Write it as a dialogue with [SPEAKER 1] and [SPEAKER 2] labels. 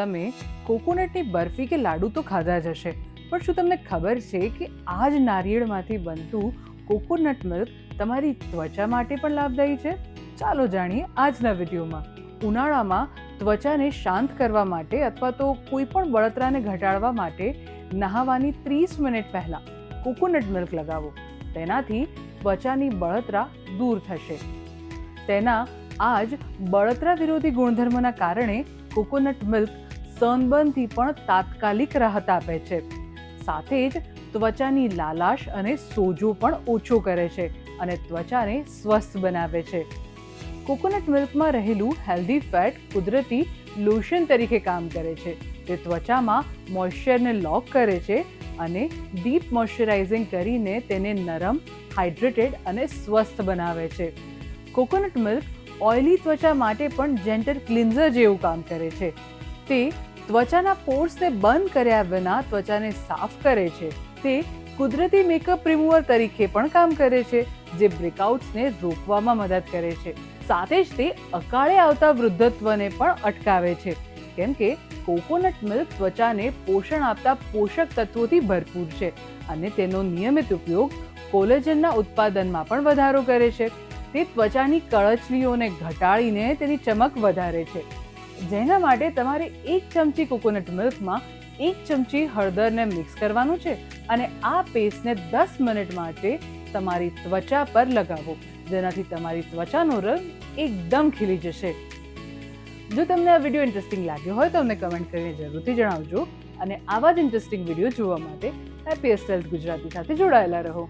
[SPEAKER 1] તમે કોકોનટની બરફી કે લાડુ તો ખાધા જ હશે. પણ શું તમને ખબર છે કે આ જ નારિયેળમાંથી બનતું કોકોનટ મિલ્ક તમારી ત્વચા માટે પણ લાભદાયી છે? ચાલો જાણીએ આજના વિડીયોમાં. ઉનાળામાં ત્વચાને શાંત કરવા માટે અથવા તો કોઈ પણ બળતરાને ઘટાડવા માટે નહાવાની ત્રીસ મિનિટ પહેલાં કોકોનટ મિલ્ક લગાવો. તેનાથી ત્વચાની બળતરા દૂર થશે. તેના આ જ બળતરા વિરોધી ગુણધર્મના કારણે કોકોનટ મિલ્ક સનબર્નથી પણ તાત્કાલિક રાહત આપે છે. સાથે જ ત્વચાની લાલાશ અને સોજો પણ ઓછો કરે છે અને ત્વચાને સ્વસ્થ બનાવે છે. કોકોનટ મિલ્કમાં રહેલું હેલ્ધી ફેટ કુદરતી લોશન તરીકે કામ કરે છે. તે ત્વચામાં મોઇશ્ચરને લોક કરે છે અને ડીપ મોઇશ્ચરાઇઝિંગ કરીને તેને નરમ, હાઇડ્રેટેડ અને સ્વસ્થ બનાવે છે. કોકોનટ મિલ્ક ઓઇલી ત્વચા માટે પણ જેન્ટલ ક્લિન્ઝર જેવું કામ કરે છે. તે ત્વચાના પોર્સને બંધ કર્યા વિના ત્વચાને સાફ કરે છે. તે કુદરતી મેકઅપ રિમૂવર તરીકે પણ કામ કરે છે, જે બ્રેકઆઉટ્સને રોકવામાં મદદ કરે છે. સાથે જ તે અકાળે આવતા વૃદ્ધત્વને પણ અટકાવે છે. કેમ કે કોકોનટ મિલ્ક ત્વચાને પોષણ આપતા પોષક તત્વોથી ભરપૂર છે અને તેનો નિયમિત ઉપયોગ કોલેજનના ઉત્પાદનમાં પણ વધારો કરે છે. તે ત્વચાની કળચલીઓને ઘટાડીને તેની ચમક વધારે છે. જેના માટે તમારે એક ચમચી કોકોનટ મિલ્કમાં એક ચમચી હળદરને મિક્સ કરવાનું છે અને આ પેસ્ટને દસ મિનિટ માટે તમારી ત્વચા પર લગાવો. જેનાથી તમારી ત્વચાનો રંગ એકદમ ખીલી જશે. જો તમને આ વીડિયો ઇન્ટરેસ્ટિંગ લાગ્યો હોય તો અમને કમેન્ટ કરીને જરૂરથી જણાવજો અને આવા જ ઇન્ટરેસ્ટિંગ વીડિયો જોવા માટે હેપી હેલ્થ ગુજરાતી સાથે જોડાયેલા રહો.